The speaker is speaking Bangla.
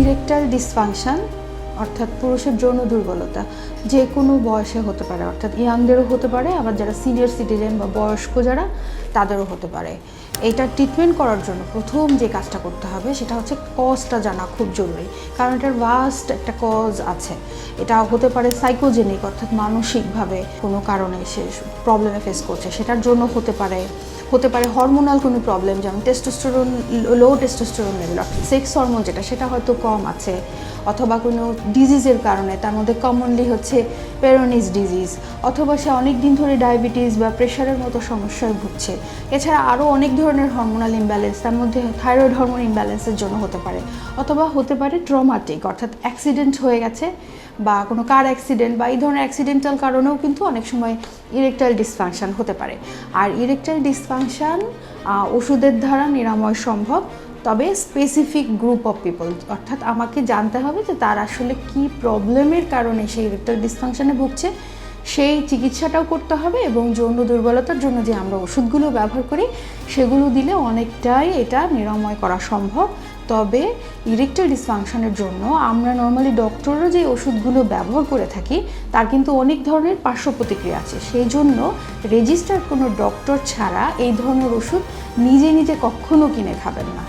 ইরেকটাইল ডিসফাংশন অর্থাৎ পুরুষের যৌন দুর্বলতা, যে কোনো বয়সে হতে পারে, অর্থাৎ ইয়াংদেরও হতে পারে, আবার যারা সিনিয়র সিটিজেন বা বয়স্ক যারা, তাদেরও হতে পারে। এইটা ট্রিটমেন্ট করার জন্য প্রথম যে কাজটা করতে হবে, সেটা হচ্ছে কজটা জানা খুব জরুরি, কারণ এটার ভাস্ট একটা কজ আছে। এটা হতে পারে সাইকোজেনিক অর্থাৎ মানসিকভাবে কোনো কারণে সে প্রবলেমে ফেস করছে, সেটার জন্য হতে পারে হতে পারে হরমোনাল কোনো প্রবলেম যেমন টেস্টোস্টেরন লো টেস্টোস্টেরন লেভেল অর্থাৎ সেক্স হরমোন যেটা, সেটা হয়তো কম আছে, অথবা কোনো ডিজিজের কারণে, তার মধ্যে কমনলি হচ্ছে পেরোনিস ডিজিজ অথবা সে অনেক দিন ধরে ডায়াবেটিস বা প্রেশারের মতো সমস্যায় ভুগছে। এছাড়া আরও অনেক ধরনের হরমোনাল ইমব্যালেন্স তার মধ্যে থাইরয়েড হরমোন ইমব্যালেন্সের জন্য হতে পারে, অথবা হতে পারে ট্রমাটিক অর্থাৎ অ্যাক্সিডেন্ট হয়ে গেছে বা কোনো কার অ্যাক্সিডেন্ট বা এই ধরনের অ্যাক্সিডেন্টাল কারণেও কিন্তু অনেক সময় ইরেকটাইল ডিসফাংশন হতে পারে। আর ইরেকটাইল ডিসফাংশন ওষুধের দ্বারা নিরাময় সম্ভব, তবে স্পেসিফিক গ্রুপ অফ পিপল অর্থাৎ আমাকে জানতে হবে যে তার আসলে কি প্রবলেমের কারণে সেই ইরেকটাইল ডিসফাংশনে ভুগছে। সেই চিকিৎসাটাও করতে হবে এবং যৌন দুর্বলতার জন্য যে আমরা ওষুধগুলো ব্যবহার করি, সেগুলো দিলে অনেকটাই এটা নিরাময় করা সম্ভব। তবে ইরেকটাইল ডিসফাংশনের জন্য আমরা নর্মালি ডক্টররা যে ওষুধগুলো ব্যবহার করে থাকি, তার কিন্তু অনেক ধরনের পার্শ্ব প্রতিক্রিয়া আছে। সেই জন্য রেজিস্টার কোনো ডক্টর ছাড়া এই ধরনের ওষুধ নিজে নিজে কখনো কিনে খাবেন না।